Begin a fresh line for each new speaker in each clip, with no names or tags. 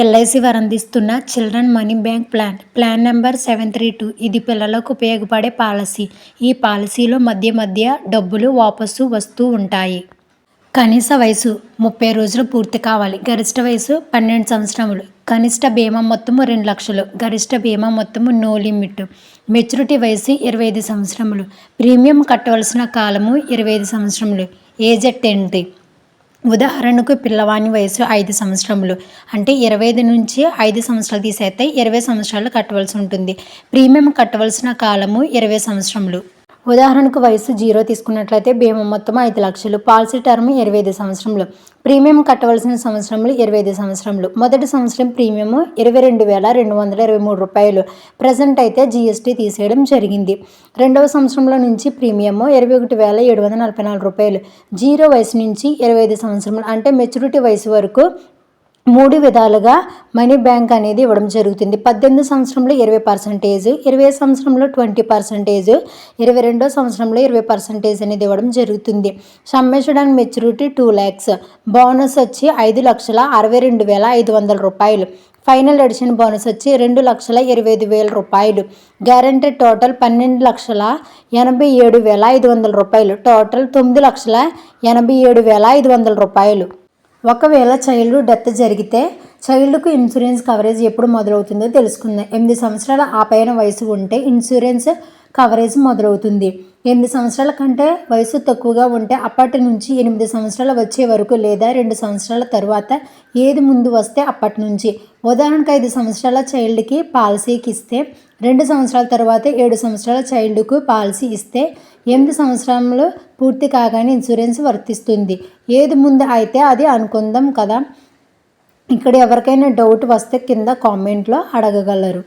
LIC వారు అందిస్తున్న children money bank plan. Plan number seven three two. ఇది పిల్లలకు ఉపయోగపడే పాలసీ. ఈ పాలసీలో మధ్య మధ్య డబ్బులు వాపసు వస్తూ ఉంటాయి. కనీస వయసు ముప్పై రోజులు పూర్తి కావాలి. గరిష్ట వయసు పన్నెండు సంవత్సరములు. కనిష్ట బీమా మొత్తము రెండు లక్షలు. గరిష్ట బీమా మొత్తము నో లిమిట్. మెచ్యూరిటీ వయసు ఇరవై ఐదు సంవత్సరములు. ప్రీమియం కట్టవలసిన కాలము ఇరవై ఐదు సంవత్సరములు. ఏజ్ ఏంటి ఉదాహరణకు పిల్లవాని వయసు ఐదు సంవత్సరములు అంటే ఇరవై ఐదు నుంచి ఐదు సంవత్సరాలు తీసేస్తే ఇరవై సంవత్సరాలు కట్టవలసి ఉంటుంది. ప్రీమియం కట్టవలసిన కాలము ఇరవై సంవత్సరములు. ఉదాహరణకు వయసు జీరో తీసుకున్నట్లయితే బీమా మొత్తం ఐదు లక్షలు. పాలసీ టర్మ్ ఇరవై ఐదు సంవత్సరంలో. ప్రీమియం కట్టవలసిన సంవత్సరములు ఇరవై ఐదు సంవత్సరములు మొదటి సంవత్సరం ప్రీమియం ఇరవై రెండు వేల రెండు వందల ఇరవై మూడు రూపాయలు. ప్రజెంట్ అయితే జీఎస్టీ తీసేయడం జరిగింది. రెండవ సంవత్సరంలో నుంచి ప్రీమియం ఇరవై ఒకటి వేల ఏడు వందల నలభై నాలుగు రూపాయలు. జీరో వయసు నుంచి ఇరవై ఐదు సంవత్సరములు అంటే మెచ్యూరిటీ వయసు వరకు మూడు విధాలుగా మనీ బ్యాంక్ అనేది ఇవ్వడం జరుగుతుంది. పద్దెనిమిది సంవత్సరంలో ఇరవై పర్సెంటేజ్ ఇరవై సంవత్సరంలో ట్వంటీ పర్సెంటేజ్ ఇరవై రెండో సంవత్సరంలో ఇరవై పర్సెంటేజ్ అనేది ఇవ్వడం జరుగుతుంది. Sum assured and maturity two lakhs bonus వచ్చి ఐదు లక్షల అరవై రెండు వేల ఐదు వందల రూపాయలు. ఫైనల్ ఎడిషన్ బోనస్ వచ్చి రెండు లక్షల ఇరవై ఐదు వేల రూపాయలు. గ్యారంటీ టోటల్ పన్నెండు లక్షల ఎనభై ఏడు వేల ఐదు వందల రూపాయలు. టోటల్ తొమ్మిది లక్షల ఎనభై ఏడు వేల ఐదు వందల రూపాయలు. ఒకవేళ చైల్డ్ డెత్ జరిగితే చైల్డ్కు ఇన్సూరెన్స్ కవరేజ్ ఎప్పుడు మొదలవుతుందో తెలుసుకుందాం. ఎనిమిది సంవత్సరాల ఆ పైన వయసు ఉంటే ఇన్సూరెన్స్ కవరేజ్ మొదలవుతుంది. ఎనిమిది సంవత్సరాల కంటే వయసు తక్కువగా ఉంటే అప్పటి నుంచి ఎనిమిది సంవత్సరాలు వచ్చే వరకు లేదా రెండు సంవత్సరాల తర్వాత ఏది ముందు వస్తే అప్పటి నుంచి. ఉదాహరణకు ఐదు సంవత్సరాల చైల్డ్కి పాలసీకి ఇస్తే రెండు సంవత్సరాల తర్వాత ఏడు సంవత్సరాల చైల్డ్కు పాలసీ ఇస్తే ఎనిమిది సంవత్సరంలో పూర్తి కాగానే ఇన్సూరెన్స్ వర్తిస్తుంది. ఏది ముందు అయితే అది అనుకుందాం కదా. ఇక్కడ ఎవరికైనా డౌట్ వస్తే కింద కామెంట్లో అడగగలరు.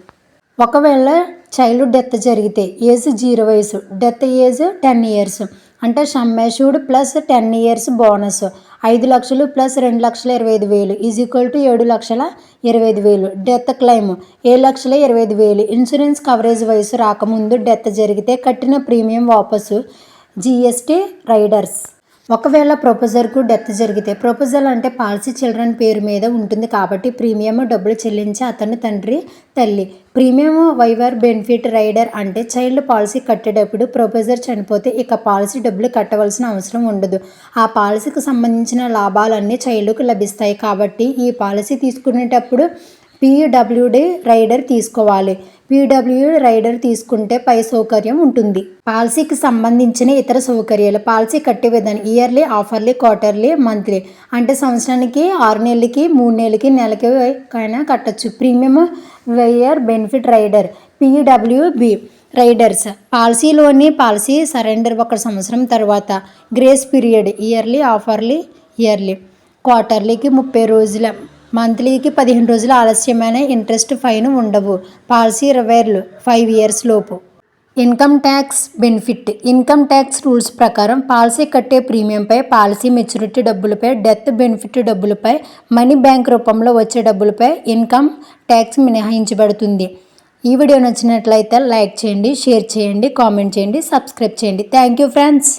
ఒకవేళ చైల్డ్ డెత్ జరిగితే ఏజ్ జీరో వయసు డెత్ ఏజ్ టెన్ ఇయర్స్ అంటే sum assured plus ten years bonus ఐదు లక్షలు ప్లస్ రెండు లక్షల ఇరవై ఐదు వేలు ఈజ్ ఈక్వల్ టు ఏడు లక్షల ఇరవై ఐదు వేలు డెత్ క్లెయిమ్ ఏడు లక్షల ఇరవై ఐదు వేలు. ఇన్సూరెన్స్ కవరేజ్ వయసు రాకముందు డెత్ జరిగితే కట్టిన ప్రీమియం వాపసు జిఎస్టీ రైడర్స్. ఒకవేళ ప్రొపోజర్కు డెత్ జరిగితే ప్రొపోజల్ అంటే పాలసీ చిల్డ్రన్ పేరు మీద ఉంటుంది కాబట్టి ప్రీమియం డబ్బులు చెల్లించి అతని తండ్రి తల్లి. ప్రీమియం వైవర్ బెనిఫిట్ రైడర్ అంటే చైల్డ్ పాలసీ కట్టేటప్పుడు ప్రొపోజర్ చనిపోతే ఇక పాలసీ డబ్బులు కట్టవలసిన అవసరం ఉండదు. ఆ పాలసీకి సంబంధించిన లాభాలన్నీ చైల్డ్కు లభిస్తాయి కాబట్టి ఈ పాలసీ తీసుకునేటప్పుడు పీడబ్ల్యూడి రైడర్ తీసుకోవాలి. పీడబ్ల్యూ రైడర్ తీసుకుంటే పై సౌకర్యం ఉంటుంది. పాలసీకి సంబంధించిన ఇతర సౌకర్యాలు పాలసీ కట్టే విధానం ఇయర్లీ ఆఫర్లీ క్వార్టర్లీ మంత్లీ అంటే సంవత్సరానికి ఆరు నెలలకి మూడు నెలలకి నెలకి అయినా కట్టచ్చు. Premium waiver benefit rider PWB riders. పాలసీలోని policy surrender ఒక సంవత్సరం తర్వాత. Grace period yearly half yearly yearly క్వార్టర్లీకి ముప్పై రోజుల మంత్లీకి పదిహేను రోజుల ఆలస్యమైన ఇంట్రెస్ట్ ఫైన్ ఉండవు. పాలసీ రివైర్లు ఫైవ్ ఇయర్స్ లోపు. Income tax benefit. Income tax rules ప్రకారం పాలసీ కట్టే ప్రీమియంపై పాలసీ మెచ్యూరిటీ డబ్బులపై డెత్ బెనిఫిట్ డబ్బులపై మనీ బ్యాంక్ రూపంలో వచ్చే డబ్బులపై ఇన్కమ్ ట్యాక్స్ మినహాయించబడుతుంది. ఈ వీడియో నచ్చినట్లయితే లైక్ చేయండి షేర్ చేయండి కామెంట్ చేయండి సబ్స్క్రైబ్ చేయండి. Thank you friends.